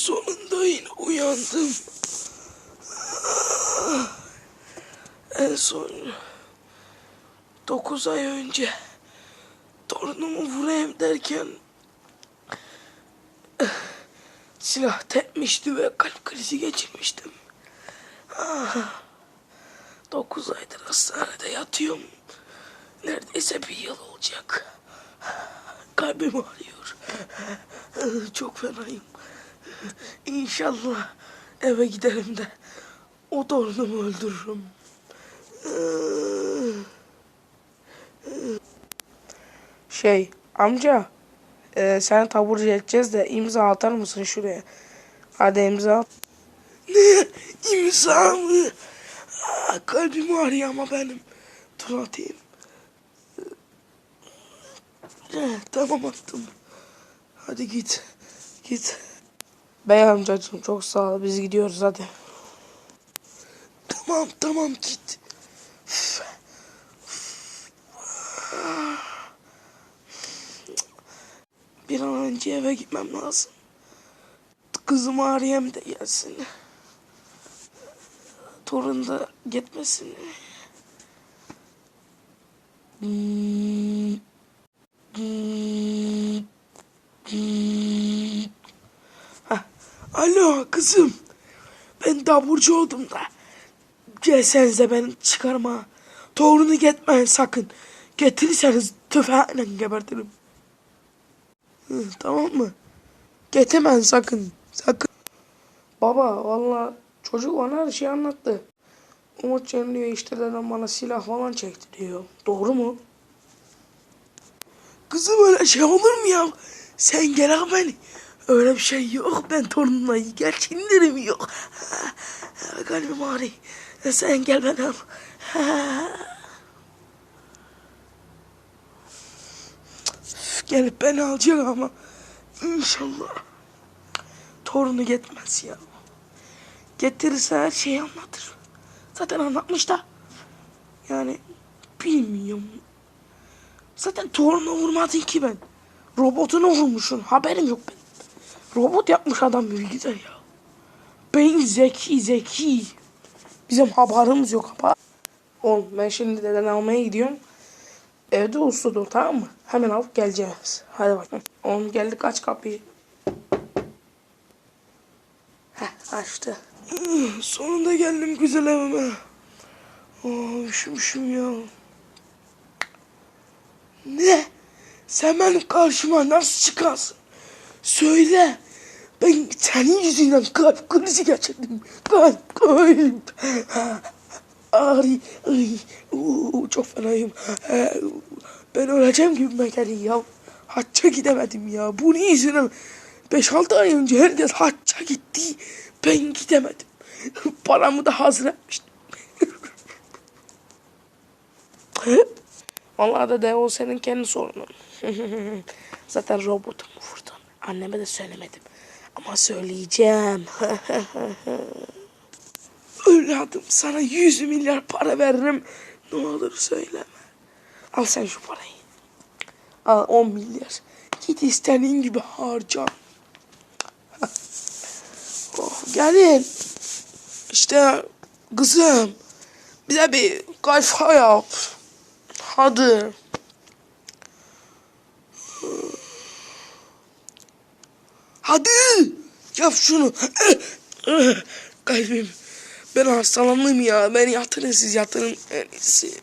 Sonunda yine uyandım. En son 9 ay önce torunumu vurayım derken silah tepmişti ve kalp krizi geçirmiştim. 9 aydır hastanede yatıyorum. Neredeyse bir yıl olacak. Kalbim ağrıyor. Çok fenayım. İnşallah eve giderim de o torunumu öldürürüm. Şey amca e, sen taburcu edeceğiz de imza atar mısın şuraya? Hadi imza at. Ne? İmza mı? Aa, kalbim ağrıyor ama benim. Dur atayım. Tamam attım. Hadi git. Git. Bey amcacığım çok sağ ol. Biz gidiyoruz hadi. Tamam tamam git. Bir an önce eve gitmem lazım. Kızım arayayım da gelsin. Torun da gitmesin. Hmm. Hmm. Hmm. Hah, Alo kızım. Ben taburcu oldum da. Gelsenize beni çıkarma. Torunu getmeyin sakın. Getirirseniz tüfeğiyle gebertirim. Hı, tamam mı? Getemen sakın. Sakın. Baba valla çocuk bana her şeyi anlattı. Umutcan diyor işte dedem bana silah falan çekti diyor. Doğru mu? Kızım öyle şey olur mu ya? Sen gel beni. Öyle bir şey yok. Ben torunumla geçinirim yok. Kalbim ağrıyor. Sen gel beni al. Gelip beni alacak ama inşallah torunu gitmez ya. Getirirse her şeyi anlatır. Zaten anlatmış da. Yani bilmiyorum. Zaten torunu vurmadın ki ben. Robotunu vurmuşsun. Haberim yok benim. Robot yapmış adam bilgisayar ya. Beyin zeki zeki. Bizim haberimiz yok ama. Oğlum ben şimdi deden almaya gidiyorum. Evde usludur tamam mı? Hemen alıp geleceğiz. Hadi bakalım. Oğlum geldik aç kapıyı. Heh açtı. Sonunda geldim güzel evime. Oh, üşümüşüm ya. Ne? Sen benim karşıma nasıl çıkarsın? Söyle. Ben senin yüzünden kalp krizi geçirdim. Kalp, kalp. Ay, ay, oo, çok fenayım. Ben öleceğim gibime geliyor ya. Hacca gidemedim ya. Bunun yüzünden 5-6 ay önce herkes hacca gitti. Ben gidemedim. Paramı da hazır etmiştim. Vallahi da de o senin kendi sorunun. Zaten robotumu vurdun. Anneme de söylemedim. Ama söyleyeceğim. Evladım sana 100 milyar para veririm. Ne olur söyleme. Al sen şu parayı. Al 10 milyar. Git istediğin gibi harca. oh, gelin. İşte kızım. Bize bir kayfa yap. Hadi. Hadi. Yap şunu. Kalbim. Ben hastalandım ya. Beni yatırın siz yatırın. En iyisi.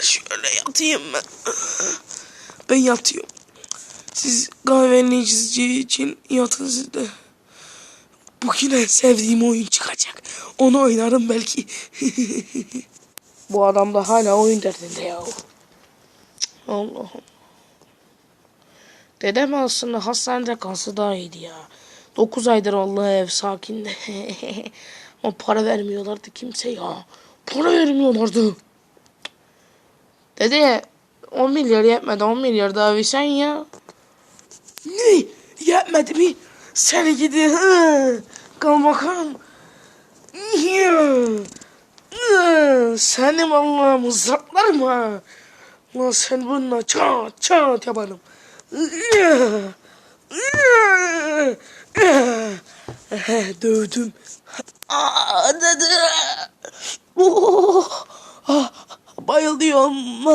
Şöyle yatayım ben. Ben yatıyorum. Siz kahvenin içici için yatın siz de. Bugün en sevdiğim oyun çıkacak. Onu oynarım belki. Bu adam da hala oyun derdinde ya. Allah'ım. Dedem aslında hastanede kalsa daha iyiydi ya. 9 aydır Allah ev sakin de. Ama para vermiyorlardı kimse ya. Para vermiyorlardı. Dede 10 milyar yetmedi 10 milyar daha versen ya. Ne? Yetmedi mi? Seni gidi. Kal bakalım. Hı. Hı. Seni vallahi mızraklarım ha. Lan sen bununla çat çat yaparım. Dövdüm. Oh, ah, bayılıyorum.